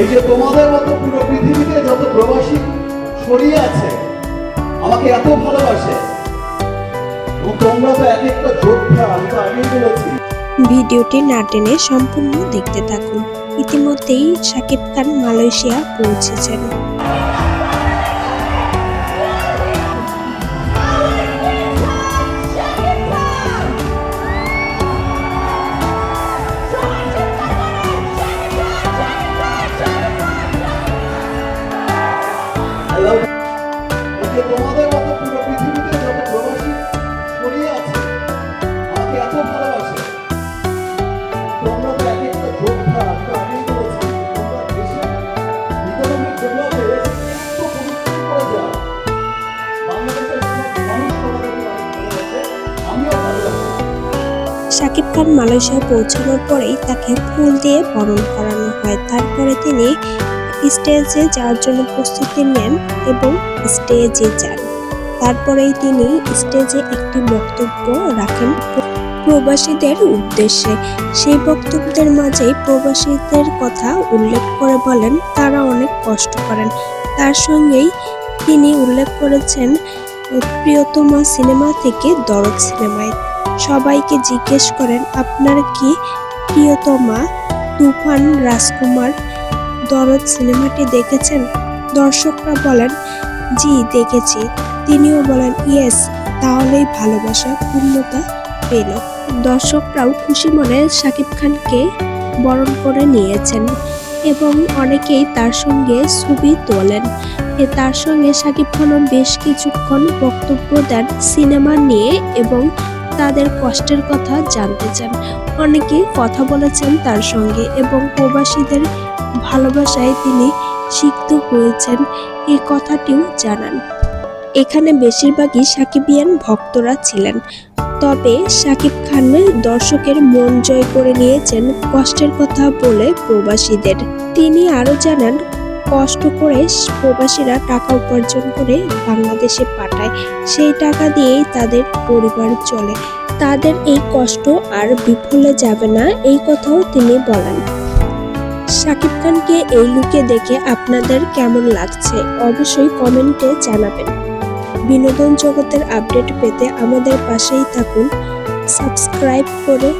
এই যে তোমাদের মতো পুরো পৃথিবীতে যত প্রবাসী ছড়িয়ে আছে, আমাকে এত ভালোবাসে। তোমরা তো এক একটা যোদ্ধা, আমি তো আগেই বলেছি। ভিডিওটি না টেনে সম্পূর্ণ দেখতে থাকুন। ইতিমধ্যেই সাকিব খান মালয়েশিয়া পৌঁছেছেন। ভালোবাসি। শাকিব খান মালয়েশিয়া পৌঁছানোর পরেই তাকে ফুল দিয়ে বরণ করানো হয়। তারপরে তিনি স্টেজে যাওয়ার জন্য প্রস্তুতি নেন এবং স্টেজে যান। তারপরেই তিনি স্টেজে একটি বক্তব্য রাখেন প্রবাসীদের উদ্দেশ্যে। সেই বক্তব্যের মাঝেই প্রবাসীদের কথা উল্লেখ করে বলেন, তারা অনেক কষ্ট করেন। তার সঙ্গেই তিনি উল্লেখ করেছেন, প্রিয়তমা সিনেমা থেকে দরদ সিনেমায়। সবাইকে জিজ্ঞেস করেন, আপনার কি প্রিয়তমা তুফান রাজকুমার দরদ সিনেমাটি দেখেছেন, দর্শকরা বলেন, জি, দেখেছি। তিনিও বলেন, ইয়েস, তাহলেই ভালোবাসা, পূর্ণতা পেল। দর্শকরাও খুশি মনে শাকিব খানকে বরণ করে নিয়েছেন এবং অনেকেই তার সঙ্গে ছবি তোলেন। তার সঙ্গে শাকিব খানও বেশ কিছুক্ষণ বক্তব্য দেন সিনেমা নিয়ে এবং তাদের কষ্টের কথা জানতে চান। অনেকে কথা বলেছেন তার সঙ্গে এবং প্রবাসীদের ভালোবাসায় তিনি সিক্ত হয়েছেন এই কথাটিও জানান। এখানে বেশিরভাগই সাকিবিয়ান ভক্তরা ছিলেন। তবে সাকিব খান দর্শকের মন জয় করে নিয়েছেন কষ্টের কথা বলে প্রবাসীদের। তিনি আরও জানান কষ্ট করে প্রবাসীরা টাকা উপার্জন করে বাংলাদেশে পাঠায়। সেই টাকা দিয়েই তাদের পরিবার চলে। তাদের এই কষ্ট আর বিফলে যাবে না, এই কথাও তিনি বলেন। শাকিব খানকে এই লুকে দেখে আপনাদের কেমন লাগছে, অবশ্যই কমেন্টে জানাবেন। বিনোদন জগতের আপডেট পেতে আমাদের পাশেই থাকুন। সাবস্ক্রাইব করে